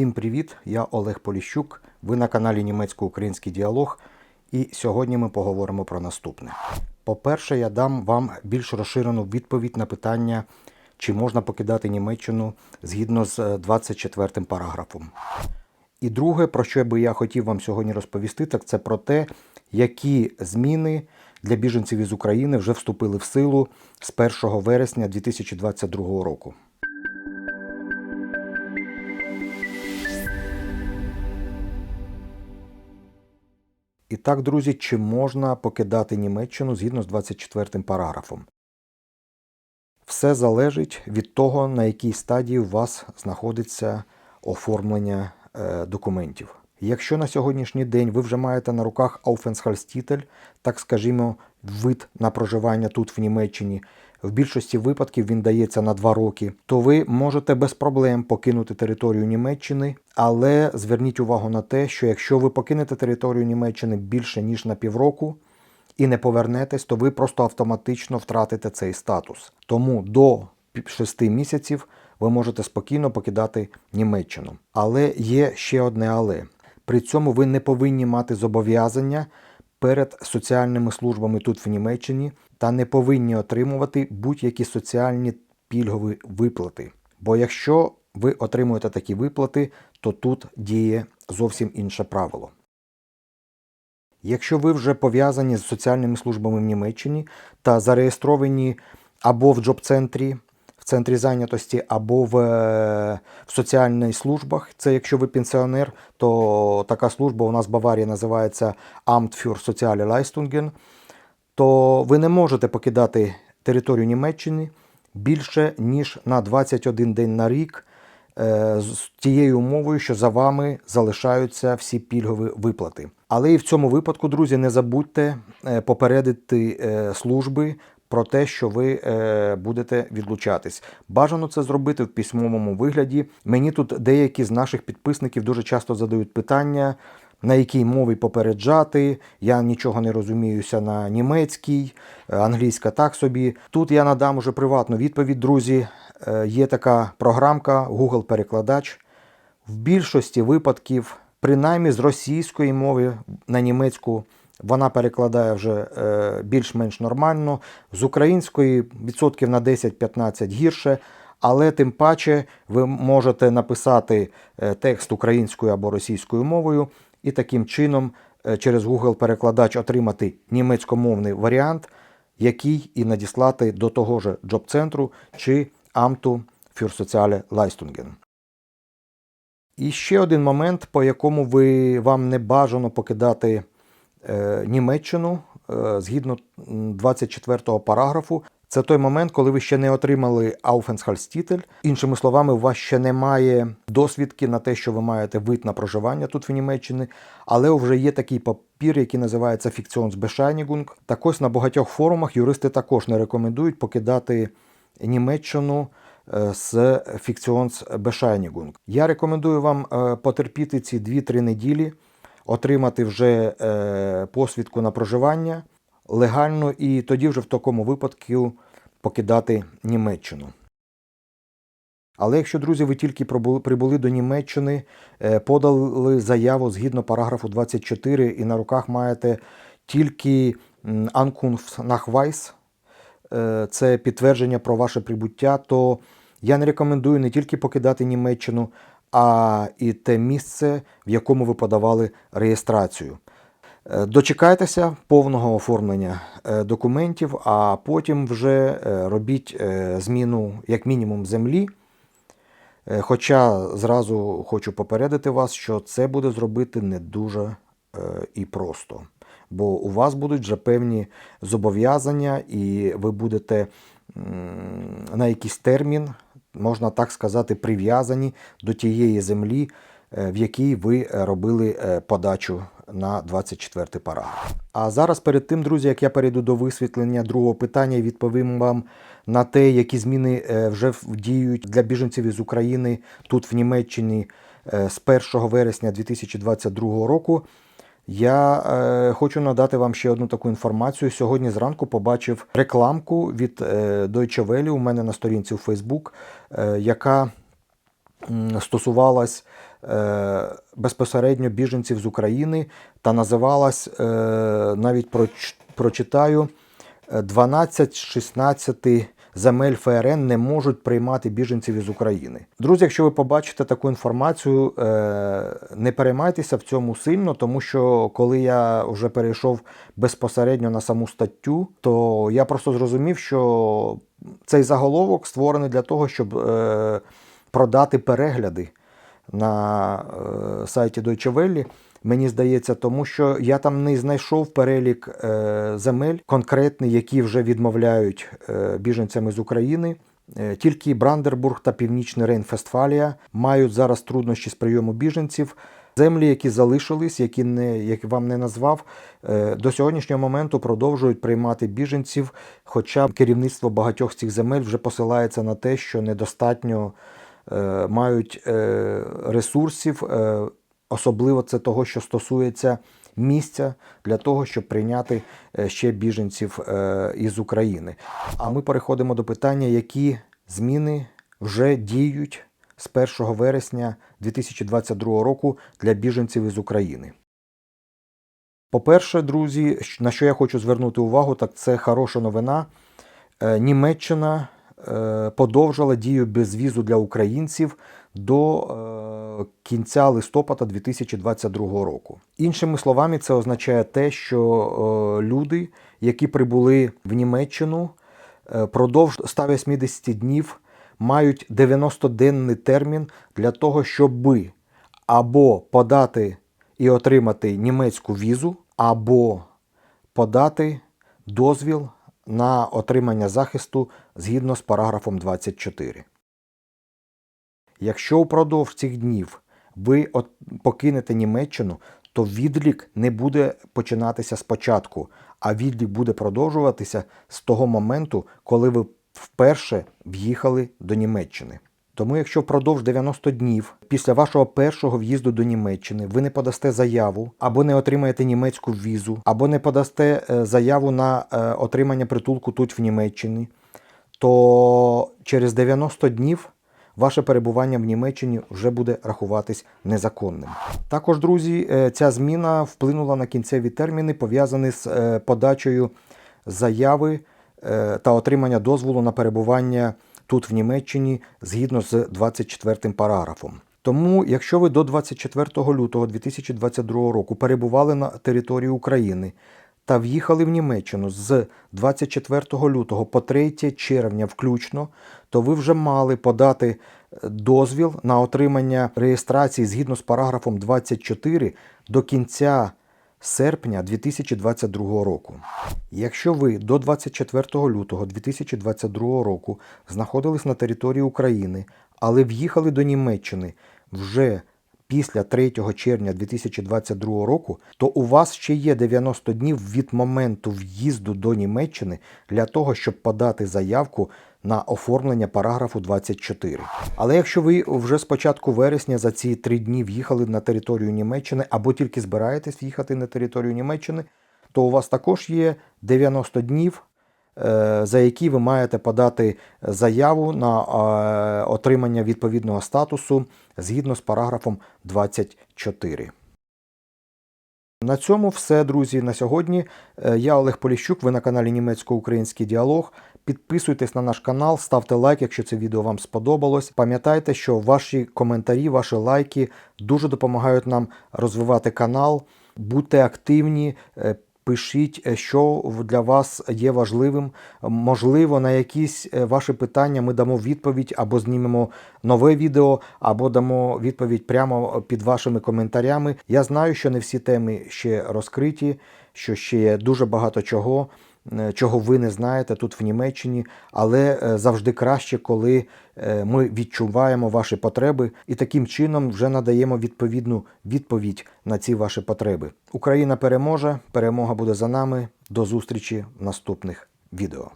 Всім привіт! Я Олег Поліщук. Ви на каналі Німецько-Український діалог. І сьогодні ми поговоримо про наступне. По-перше, я дам вам більш розширену відповідь на питання, чи можна покидати Німеччину згідно з е, 24 параграфом. І друге, про що би я хотів вам сьогодні розповісти, так це про те, які зміни для біженців із України вже вступили в силу з 1 вересня 2022 року. І так, друзі, чи можна покидати Німеччину згідно з 24 параграфом? Все залежить від того, на якій стадії у вас знаходиться оформлення е, документів. Якщо на сьогоднішній день ви вже маєте на руках Aufenthaltstitel, так скажімо, вид на проживання тут в Німеччині, в більшості випадків він дається на 2 роки, то ви можете без проблем покинути територію Німеччини, але зверніть увагу на те, що якщо ви покинете територію Німеччини більше ніж на півроку, і не повернетесь, то ви просто автоматично втратите цей статус. Тому до 6 місяців ви можете спокійно покидати Німеччину. Але є ще одне але. При цьому ви не повинні мати зобов'язання перед соціальними службами тут в Німеччині та не повинні отримувати будь-які соціальні пільгові виплати. Бо якщо ви отримуєте такі виплати, то тут діє зовсім інше правило. Якщо ви вже пов'язані з соціальними службами в Німеччині та зареєстровані або в джоб-центрі, в центрі зайнятості, або в, е, в соціальних службах, це якщо ви пенсіонер, то така служба у нас в Баварії називається Amt für Soziale Leistungen, то ви не можете покидати територію Німеччини більше ніж на 21 день на рік е, з тією умовою, що за вами залишаються всі пільгові виплати. Але і в цьому випадку, друзі, не забудьте е, попередити служби про те, що ви е, будете відлучатись. Бажано це зробити в письмовому вигляді. Мені тут деякі з наших підписників дуже часто задають питання. На якій мові попереджати, я нічого не розуміюся на німецькій, е, англійська так собі. Тут я надам уже приватну відповідь, друзі. Е, Є така програмка Google Перекладач. В більшості випадків, принаймні з російської мови на німецьку, вона перекладає вже е, більш-менш нормально. З української відсотків на 10-15 гірше. Але тим паче ви можете написати е, текст українською або російською мовою і таким чином е, через Google перекладач отримати німецькомовний варіант, який і надіслати до того ж джоб-центру чи für Soziale Leistungen. І ще один момент, по якому ви, вам не бажано покидати Німеччину е, згідно м, 24 параграфу. Це той момент, коли ви ще не отримали Aufenthaltstitel. Іншими словами, у вас ще немає досвідки на те, що ви маєте вид на проживання тут в Німеччині, але вже є такий папір, який називається Fiktionsbescheinigung. Так ось на багатьох форумах юристи також не рекомендують покидати Німеччину е, з Fiktionsbescheinigung. Я рекомендую вам е, потерпіти ці 2-3 неділі, отримати вже е, посвідку на проживання легально і тоді вже в такому випадку покидати Німеччину. Але якщо, друзі, ви тільки прибули, до Німеччини, е, подали заяву згідно параграфу 24 і на руках маєте тільки Ankunftsnachweis, е, це підтвердження про ваше прибуття, то я не рекомендую не тільки покидати Німеччину, а і те місце, в якому ви подавали реєстрацію. Е, Дочекайтеся повного оформлення е, документів, а потім вже е, робіть зміну як мінімум землі. Хоча зразу хочу попередити вас, що це буде зробити не дуже і просто. Бо у вас будуть вже певні зобов'язання, і ви будете на якийсь термін, можна так сказати, прив'язані до тієї землі, е, в якій ви е, робили е, подачу на 24 параграф. А зараз перед тим, друзі, як я перейду до висвітлення другого питання і відповім вам на те, які зміни вже діють для біженців із України тут в Німеччині з 1 вересня 2022 року. Я е, хочу надати вам ще одну таку інформацію. Сьогодні зранку побачив рекламку від е, Deutsche Welle у мене на сторінці у Facebook, е, яка стосувалась е, безпосередньо біженців з України та називалась, е, навіть проч- прочитаю, е, 12 з 16 земель ФРН не можуть приймати біженців із України. Друзі, якщо ви побачите таку інформацію, е, не переймайтеся в цьому сильно, тому що коли я вже перейшов безпосередньо на саму статтю, то я просто зрозумів, що цей заголовок створений для того, щоб е, продати перегляди на е, сайті Deutsche Welle, мені здається, тому що я там не знайшов перелік е, земель конкретний, які вже відмовляють е, біженцям з України. Е, Тільки Брандербург та Північний Рейн-Фестфалія мають зараз труднощі з прийому біженців. Землі, які залишились, які не які вам не назвав, до сьогоднішнього моменту продовжують приймати біженців. Хоча керівництво багатьох з цих земель вже посилається на те, що недостатньо мають ресурсів, особливо це того, що стосується місця для того, щоб прийняти е, ще біженців е, із України. А ми переходимо до питання, які зміни вже діють з 1 вересня 2022 року для біженців із України. По-перше, друзі, на що я хочу звернути увагу, так це хороша новина. Е, Німеччина подовжила дію безвізу для українців до е, кінця листопада 2022 року. Іншими словами, це означає те, що е, люди, які прибули в Німеччину, е, продовж 180 днів мають 90-денний термін для того, щоб або подати і отримати німецьку візу, або подати дозвіл на отримання захисту згідно з параграфом 24. Якщо упродовж цих днів ви покинете Німеччину, то відлік не буде починатися спочатку, а відлік буде продовжуватися з того моменту, коли ви вперше в'їхали до Німеччини. Тому, якщо впродовж 90 днів після вашого першого в'їзду до Німеччини ви не подасте заяву, або не отримаєте німецьку візу, або не подасте е, заяву на е, отримання притулку тут в Німеччині, то через 90 днів ваше перебування в Німеччині вже буде рахуватись незаконним. Також, друзі, е, ця зміна вплинула на кінцеві терміни, пов'язані з е, подачею заяви е, та отримання дозволу на перебування тут в Німеччині згідно з 24 параграфом. Тому, якщо ви до 24 лютого 2022 року перебували на території України та в'їхали в Німеччину з 24 лютого по 3 червня включно, то ви вже мали подати е, дозвіл на отримання реєстрації згідно з параграфом 24 до кінця серпня 2022 року. Якщо ви до 24 лютого 2022 року знаходились на території України, але в'їхали до Німеччини вже після 3 червня 2022 року, то у вас ще є 90 днів від моменту в'їзду до Німеччини для того, щоб подати заявку на оформлення параграфу 24. Але якщо ви вже з початку вересня за ці три дні в'їхали на територію Німеччини або тільки збираєтесь в'їхати на територію Німеччини, то у вас також є 90 днів, за які ви маєте подати заяву на е, отримання відповідного статусу згідно з параграфом 24. На цьому все, друзі, на сьогодні. Е, Я Олег Поліщук, ви на каналі Німецько-Український діалог. Підписуйтесь на наш канал, ставте лайк, якщо це відео вам сподобалось. Пам'ятайте, що ваші коментарі, ваші лайки дуже допомагають нам розвивати канал. Будьте активні, е, пишіть, е, що для вас є важливим. Можливо, на якісь е, ваші питання ми дамо відповідь або знімемо нове відео, або дамо відповідь прямо під вашими коментарями. Я знаю, що не всі теми ще розкриті, що ще є дуже багато чого. Е, Чого ви не знаєте тут в Німеччині, але е, завжди краще, коли е, ми відчуваємо ваші потреби і таким чином вже надаємо відповідну відповідь на ці ваші потреби. Україна переможе, перемога буде за нами. До зустрічі в наступних відео.